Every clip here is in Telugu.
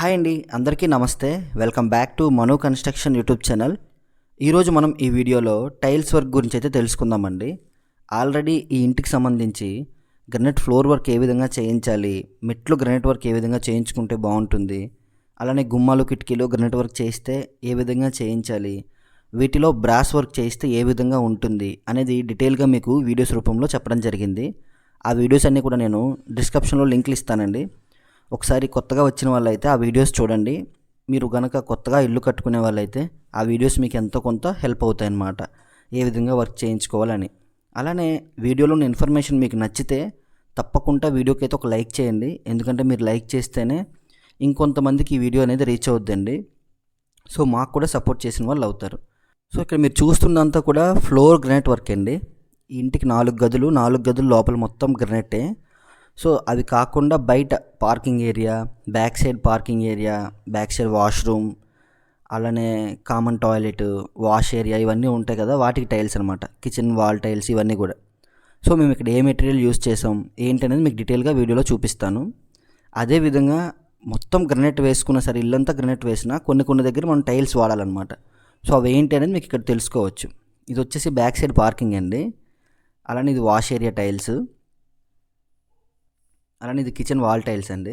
హాయ్ అండి అందరికీ నమస్తే. Welcome back to Manu construction YouTube channel. ఈరోజు మనం ఈ వీడియోలో టైల్స్ వర్క్ గురించి అయితే తెలుసుకుందామండి. ఆల్రెడీ ఈ ఇంటికి సంబంధించి గ్రనైట్ ఫ్లోర్ వర్క్ ఏ విధంగా చేయించాలి మెట్లు గ్రనైట్ వర్క్ ఏ విధంగా చేయించుకుంటే బాగుంటుంది అలానే గుమ్మాలు కిటికీలు గ్రనైట్ వర్క్ చేస్తే ఏ విధంగా చేయించాలి వీటిలో బ్రాస్ వర్క్ చేస్తే ఏ విధంగా ఉంటుంది అనేది డీటెయిల్గా మీకు వీడియోస్ రూపంలో చెప్పడం జరిగింది. ఆ వీడియోస్ అన్నీ కూడా నేను డిస్క్రిప్షన్లో లింక్లు ఇస్తానండి. ఒకసారి కొత్తగా వచ్చిన వాళ్ళైతే ఆ వీడియోస్ చూడండి. మీరు కనుక కొత్తగా ఇల్లు కట్టుకునే వాళ్ళైతే ఆ వీడియోస్ మీకు ఎంతో కొంత హెల్ప్ అవుతాయి అన్నమాట ఏ విధంగా వర్క్ చేయించుకోవాలని. అలానే వీడియోలోని ఇన్ఫర్మేషన్ మీకు నచ్చితే తప్పకుండా వీడియోకి అయితే ఒక లైక్ చేయండి. ఎందుకంటే మీరు లైక్ చేస్తేనే ఇంకొంతమందికి ఈ వీడియో అనేది రీచ్ అవుద్దండి. సో మాకు కూడా సపోర్ట్ చేసిన వాళ్ళు అవుతారు. సో ఇక్కడ మీరు చూస్తున్నంతా కూడా ఫ్లోర్ గ్రనైట్ వర్క్ అండి. ఇంటికి నాలుగు గదులు నాలుగు గదులు లోపల మొత్తం గ్రనైటే. సో అవి కాకుండా బయట parking area back side parking area back side washroom అలానే కామన్ టాయిలెట్ వాష్ ఏరియా ఇవన్నీ ఉంటాయి కదా వాటికి టైల్స్ అనమాట కిచెన్ వాల్ టైల్స్ ఇవన్నీ కూడా. సో మేము ఇక్కడ ఏ మెటీరియల్ యూస్ చేసాం ఏంటి అనేది మీకు డీటెయిల్గా వీడియోలో చూపిస్తాను. అదేవిధంగా మొత్తం గ్రనైట్ వేసుకున్న సరే ఇల్లంతా గ్రనైట్ వేసినా కొన్ని కొన్ని దగ్గర మనం టైల్స్ వాడాలన్నమాట. సో అవి ఏంటి అనేది మీకు ఇక్కడ తెలుసుకోవచ్చు. ఇది వచ్చేసి బ్యాక్ సైడ్ పార్కింగ్ అండి. అలానే ఇది వాష్ ఏరియా టైల్స్. అలానే ఇది కిచెన్ వాల్ టైల్స్ అండి.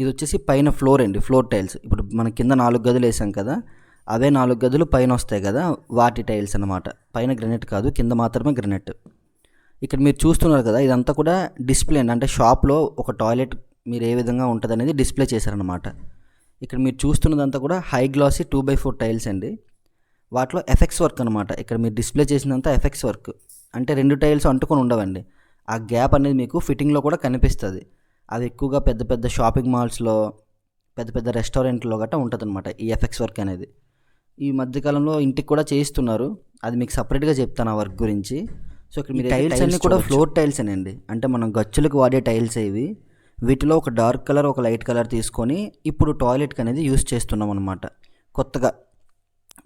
ఇది వచ్చేసి పైన ఫ్లోర్ అండి ఫ్లోర్ టైల్స్ ఇప్పుడు మన కింద నాలుగు గదులు వేసాం కదా అవే నాలుగు గదులు పైన వస్తాయి కదా వాటి టైల్స్ అన్నమాట. పైన గ్రనైట్ కాదు కింద మాత్రమే గ్రనైట్ ఇక్కడ మీరు చూస్తున్నారు కదా ఇదంతా కూడా డిస్ప్లే అండి. అంటే షాప్లో ఒక టాయిలెట్ మీరు ఏ విధంగా ఉంటుంది అనేది డిస్ప్లే చేశారనమాట ఇక్కడ మీరు చూస్తున్నదంతా కూడా high glossy two by four tiles అండి. వాటిలో ఎఫెక్ట్స్ వర్క్ అనమాట ఇక్కడ మీరు డిస్ప్లే చేసినంత ఎఫెక్ట్స్ వర్క్ అంటే రెండు టైల్స్ అంటుకొని ఉండవండి. ఆ గ్యాప్ అనేది మీకు ఫిట్టింగ్లో కూడా కనిపిస్తుంది. అది ఎక్కువగా పెద్ద పెద్ద షాపింగ్ మాల్స్లో పెద్ద పెద్ద రెస్టారెంట్లో గట్రా ఉంటుంది ఈ ఎఫెక్ట్స్ వర్క్ అనేది. ఈ మధ్యకాలంలో ఇంటికి కూడా చేయిస్తున్నారు. అది మీకు సపరేట్గా చెప్తాను ఆ వర్క్ గురించి. సో ఇక్కడ మీరు టైల్స్ అన్ని కూడా ఫ్లోర్ టైల్స్ అండి అంటే మనం గచ్చులకు వాడే టైల్స్ ఇవి. వీటిలో ఒక డార్క్ కలర్ ఒక లైట్ కలర్ తీసుకొని ఇప్పుడు టాయిలెట్కి అనేది యూస్ చేస్తున్నాం అనమాట కొత్తగా.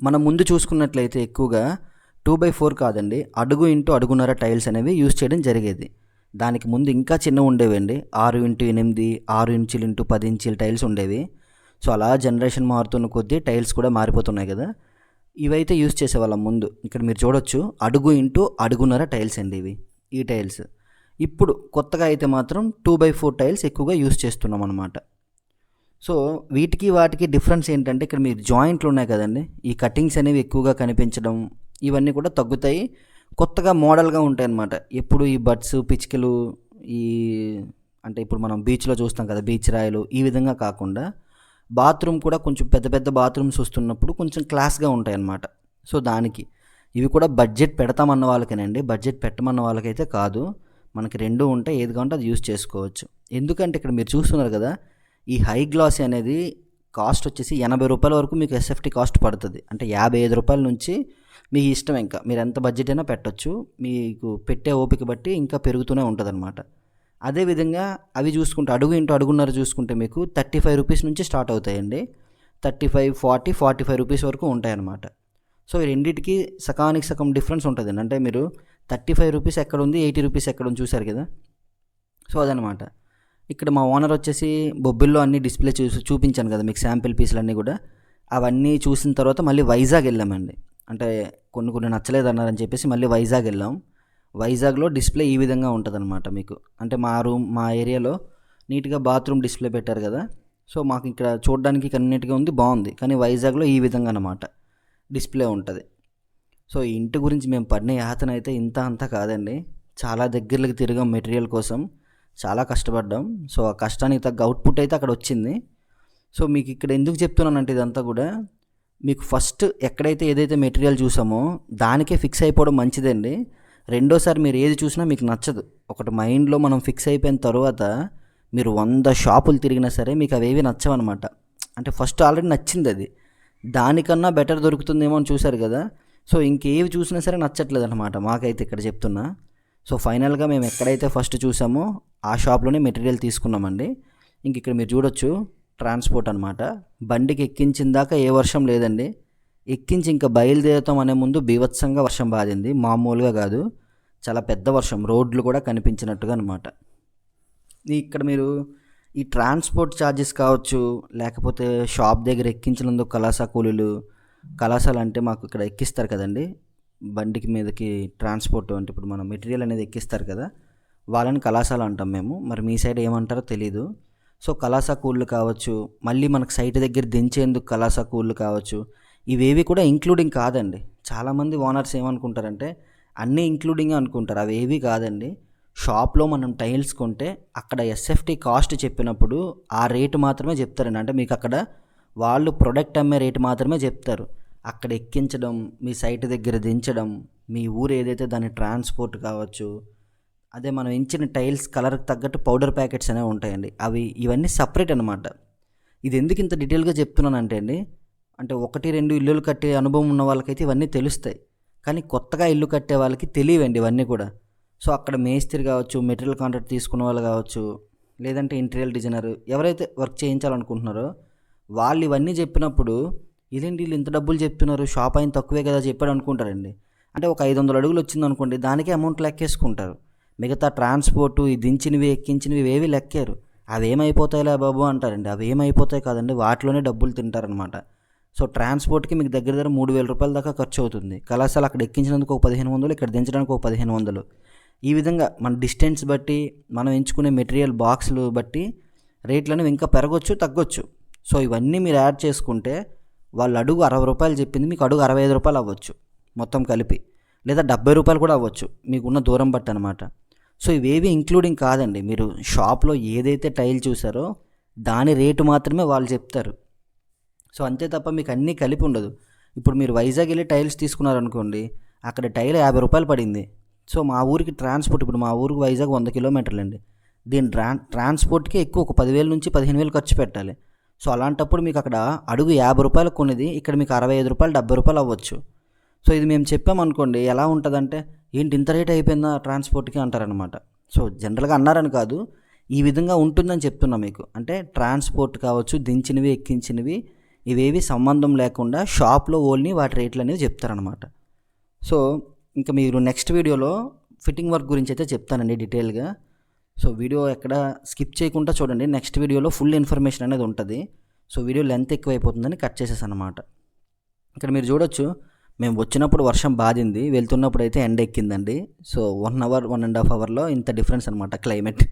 మనం ముందు చూసుకున్నట్లయితే ఎక్కువగా టూ బై ఫోర్ కాదండి. అడుగు ఇంటూ అడుగున్నర టైల్స్ అనేవి యూజ్ చేయడం జరిగేది. దానికి ముందు ఇంకా చిన్న ఉండేవండి. ఆరు ఇంటూ ఎనిమిది ఆరు ఇంచులు ఇంటూ పది ఇంచుల టైల్స్ ఉండేవి. సో అలా జనరేషన్ మారుతున్న కొద్దీ టైల్స్ కూడా మారిపోతున్నాయి కదా. ఇవైతే యూస్ చేసేవాళ్ళం ముందు. ఇక్కడ మీరు చూడొచ్చు. అడుగు ఇంటూ అడుగున్నర టైల్స్ అండి ఇవి ఈ టైల్స్. ఇప్పుడు కొత్తగా అయితే మాత్రం టూ బై ఫోర్ టైల్స్ ఎక్కువగా యూజ్ చేస్తున్నాం అనమాట సో వీటికి వాటికి డిఫరెన్స్ ఏంటంటే ఇక్కడ మీరు జాయింట్లు ఉన్నాయి కదండి. ఈ కటింగ్స్ అనేవి ఎక్కువగా కనిపించడం ఇవన్నీ కూడా తగ్గుతాయి. కొత్తగా మోడల్గా ఉంటాయి అన్నమాట ఎప్పుడు ఈ బడ్స్ పిచ్చుకలు ఈ అంటే ఇప్పుడు మనం బీచ్లో చూస్తాం కదా బీచ్ రాయలు ఈ విధంగా కాకుండా బాత్రూమ్ కూడా కొంచెం పెద్ద పెద్ద బాత్రూమ్స్ వస్తున్నప్పుడు కొంచెం క్లాస్గా ఉంటాయి అన్నమాట సో దానికి. ఇవి కూడా బడ్జెట్ పెడతామన్న వాళ్ళకేనండి. బడ్జెట్ పెట్టమన్న వాళ్ళకైతే కాదు. మనకి రెండు ఉంటే ఏది కావాలంటే అది యూస్ చేసుకోవచ్చు. ఎందుకంటే ఇక్కడ మీరు చూస్తున్నారు కదా ఈ హై గ్లాస్ అనేది కాస్ట్ వచ్చేసి ఎనభై రూపాయల వరకు మీకు ఎస్ఎఫ్టీ కాస్ట్ పడుతుంది. అంటే యాభై ఐదు రూపాయల నుంచి మీ ఇష్టం ఇంకా. మీరు ఎంత బడ్జెట్ అయినా పెట్టొచ్చు. మీకు పెట్టే ఓపిక బట్టి ఇంకా పెరుగుతూనే ఉంటుంది అనమాట అదేవిధంగా అవి చూసుకుంటే అడుగు ఇంటూ అడుగున్నర చూసుకుంటే మీకు థర్టీ ఫైవ్ రూపీస్ నుంచి స్టార్ట్ అవుతాయండి. Thirty five forty forty five rupees వరకు ఉంటాయన్నమాట. సో ఈ రెండింటికి సకానికి సగం డిఫరెన్స్ ఉంటుందండి. అంటే మీరు థర్టీ ఫైవ్ రూపీస్ ఎక్కడ ఉంది ఎయిటీ రూపీస్ ఎక్కడ ఉంది చూసారు కదా? సో అదనమాట ఇక్కడ మా ఓనర్ వచ్చేసి బొబ్బిల్లో అన్ని డిస్ప్లే చూసి చూపించాను కదా మీకు శాంపిల్ పీసులు అన్నీ కూడా. అవన్నీ చూసిన తర్వాత మళ్ళీ వైజాగ్ వెళ్ళామండి. అంటే కొన్ని కొన్ని నచ్చలేదు అన్నారని చెప్పేసి మళ్ళీ వైజాగ్ వెళ్ళాం. వైజాగ్లో డిస్ప్లే ఈ విధంగా ఉంటుందన్నమాట మీకు. అంటే మా రూమ్ మా ఏరియాలో నీట్గా బాత్రూమ్ డిస్ప్లే పెట్టారు కదా. సో మాకు ఇక్కడ చూడడానికి కన్నిటిగా ఉంది బాగుంది. కానీ వైజాగ్లో ఈ విధంగా అన్నమాట డిస్ప్లే ఉంటుంది. సో ఈ ఇంటి గురించి మేము పడిన యాతన అయితే ఇంత అంతా కాదండి. చాలా దగ్గరలకు తిరిగాం మెటీరియల్ కోసం. చాలా కష్టపడ్డాం. సో ఆ కష్టానికి తగ్గ అవుట్పుట్ అయితే అక్కడ వచ్చింది. సో మీకు ఇక్కడ ఎందుకు చెప్తున్నానంటే ఇదంతా కూడా మీకు ఫస్ట్ ఎక్కడైతే ఏదైతే మెటీరియల్ చూసామో దానికే ఫిక్స్ అయిపోవడం మంచిదండి. రెండోసారి మీరు ఏది చూసినా మీకు నచ్చదు. ఒకటి మైండ్లో మనం ఫిక్స్ అయిపోయిన తర్వాత మీరు వంద షాపులు తిరిగినా సరే మీకు అవేవి నచ్చవన్నమాట. అంటే ఫస్ట్ ఆల్రెడీ నచ్చింది అది. దానికన్నా బెటర్ దొరుకుతుందేమో అని చూశారు కదా. సో ఇంకేవి చూసినా సరే నచ్చట్లేదు అనమాట మాకైతే ఇక్కడ చెప్తున్నా. సో ఫైనల్గా మేము ఎక్కడైతే ఫస్ట్ చూసామో ఆ షాప్లోనే మెటీరియల్ తీసుకున్నామండి. ఇంక ఇక్కడ మీరు చూడొచ్చు. ట్రాన్స్పోర్ట్ అనమాట బండికి ఎక్కించిన దాకా ఏ వర్షం లేదండి. ఎక్కించి ఇంకా బయలుదేరతాం అనే ముందు బీభత్సంగా వర్షం బాధింది. మామూలుగా కాదు. చాలా పెద్ద వర్షం. రోడ్లు కూడా కనిపించినట్టుగా అనమాట ఇక్కడ మీరు ఈ ట్రాన్స్పోర్ట్ ఛార్జెస్ కావచ్చు లేకపోతే షాప్ దగ్గర ఎక్కించినందుకు కళాసా కూలీలు కళాశాల అంటే మాకు ఇక్కడ ఎక్కిస్తారు కదండి. బండికి మీదకి ట్రాన్స్పోర్ట్ అంటే ఇప్పుడు మనం మెటీరియల్ అనేది ఎక్కిస్తారు కదా. వాళ్ళని కళాశాల అంటాం మేము. మరి మీ సైడ్ ఏమంటారో తెలీదు. సో కళాశాకూళ్ళు కావచ్చు మళ్ళీ మనకు సైట్ దగ్గర దించేందుకు కళాశాకూళ్ళు కావచ్చు ఇవేవి కూడా ఇంక్లూడింగ్ కాదండి. చాలామంది ఓనర్స్ ఏమనుకుంటారంటే అన్నీ ఇంక్లూడింగ్ అనుకుంటారు. అవి ఏవి కాదండి. షాప్లో మనం టైల్స్ కొంటే అక్కడ ఎస్ఎఫ్టీ కాస్ట్ చెప్పినప్పుడు ఆ రేటు మాత్రమే చెప్తారండి. అంటే మీకు అక్కడ వాళ్ళు ప్రొడక్ట్ అమ్మే రేటు మాత్రమే చెప్తారు. అక్కడ ఎక్కించడం మీ సైట్ దగ్గర దించడం మీ ఊరు ఏదైతే దాని ట్రాన్స్పోర్ట్ కావచ్చు అదే మనం ఇచ్చిన టైల్స్ కలర్కి తగ్గట్టు పౌడర్ ప్యాకెట్స్ అనేవి ఉంటాయండి. అవి ఇవన్నీ సపరేట్ అనమాట ఇది ఎందుకు ఇంత డీటెయిల్గా చెప్తున్నానంటే అండి అంటే ఒకటి రెండు ఇల్లులు కట్టే అనుభవం ఉన్న వాళ్ళకైతే ఇవన్నీ తెలుస్తాయి. కానీ కొత్తగా ఇల్లు కట్టే వాళ్ళకి తెలియవండి ఇవన్నీ కూడా. సో అక్కడ మేస్త్రి కావచ్చు మెటీరియల్ కాంట్రాక్ట్ తీసుకున్న వాళ్ళు కావచ్చు లేదంటే ఇంటీరియర్ డిజైనర్ ఎవరైతే వర్క్ చేయించాలనుకుంటున్నారో వాళ్ళు ఇవన్నీ చెప్పినప్పుడు ఇదేంటి వీళ్ళు ఇంత డబ్బులు చెప్తున్నారు? షాప్ అయిన తక్కువే కదా చెప్పాడు అనుకుంటారండి. అంటే ఒక ఐదు వందల అడుగులు వచ్చింది అనుకోండి దానికే అమౌంట్ లెక్కేసుకుంటారు. మిగతా ట్రాన్స్పోర్టు ఈ దించినవి ఎక్కించినవి ఏవి లెక్కారు. అవి ఏమైపోతాయిలే బాబు అంటారండి. అవి ఏమైపోతాయి కాదండి. వాటిలోనే డబ్బులు తింటారనమాట సో ట్రాన్స్పోర్ట్కి మీకు దగ్గర దగ్గర మూడు వేల రూపాయల దాకా ఖర్చు అవుతుంది కళాశాల అక్కడ ఎక్కించినందుకు ఒక పదిహేను వందలు ఇక్కడ దించడానికి ఒక పదిహేను వందలు. ఈ విధంగా మన డిస్టెన్స్ బట్టి మనం ఎంచుకునే మెటీరియల్ బాక్స్లు బట్టి రేట్లు అనేవి ఇంకా పెరగొచ్చు తగ్గొచ్చు. సో ఇవన్నీ మీరు యాడ్ చేసుకుంటే వాళ్ళు అడుగు అరవై రూపాయలు చెప్పింది మీకు అడుగు అరవై ఐదు రూపాయలు అవ్వచ్చు. మొత్తం కలిపి. లేదా డెబ్బై రూపాయలు కూడా అవ్వచ్చు. మీకున్న దూరం బట్టి అనమాట సో ఇవేవి ఇంక్లూడింగ్ కాదండి. మీరు షాప్లో ఏదైతే టైల్ చూసారో దాని రేటు మాత్రమే వాళ్ళు చెప్తారు. సో అంతే తప్ప మీకు అన్నీ కలిపి ఉండదు. ఇప్పుడు మీరు వైజాగ్ వెళ్ళి టైల్స్ తీసుకున్నారనుకోండి అక్కడ టైల్ యాభై రూపాయలు పడింది. సో మా ఊరికి ట్రాన్స్పోర్ట్ ఇప్పుడు మా ఊరికి వైజాగ్ వంద కిలోమీటర్లు అండి దీని ట్రా ట్రాన్స్పోర్ట్కి ఎక్కువ ఒక పదివేలు నుంచి పదిహేను వేలు ఖర్చు పెట్టాలి. సో అలాంటప్పుడు మీకు అక్కడ అడుగు యాభై రూపాయలు కొనేది ఇక్కడ మీకు అరవై ఐదు రూపాయలు డెబ్బై రూపాయలు అవ్వచ్చు. సో ఇది మేము చెప్పామనుకోండి ఎలా ఉంటుందంటే ఏంటి ఇంత రేట్ అయిపోయిందా ట్రాన్స్పోర్ట్కి అంటారనమాట సో జనరల్గా అన్నారని కాదు ఈ విధంగా ఉంటుందని చెప్తున్నా మీకు. అంటే ట్రాన్స్పోర్ట్ కావచ్చు దించినవి ఎక్కించినవి ఇవేవి సంబంధం లేకుండా షాప్లో ఓన్లీ వాటి రేట్లు అనేవి చెప్తారనమాట సో ఇంకా మీరు నెక్స్ట్ వీడియోలో ఫిట్టింగ్ వర్క్ గురించి అయితే చెప్తానండి డీటెయిల్గా. సో వీడియో ఎక్కడ స్కిప్ చేయకుండా చూడండి. నెక్స్ట్ వీడియోలో ఫుల్ ఇన్ఫర్మేషన్ అనేది ఉంటుంది. సో వీడియో లెంత్ ఎక్కువైపోతుందని కట్ చేసేసాను అనమాట ఇక్కడ మీరు చూడొచ్చు మేము వచ్చినప్పుడు వర్షం బాధింది వెళ్తున్నప్పుడు అయితే ఎండ ఎక్కిందండి so one hour one and half అవర్లో ఇంత డిఫరెన్స్ అనమాట క్లైమేట్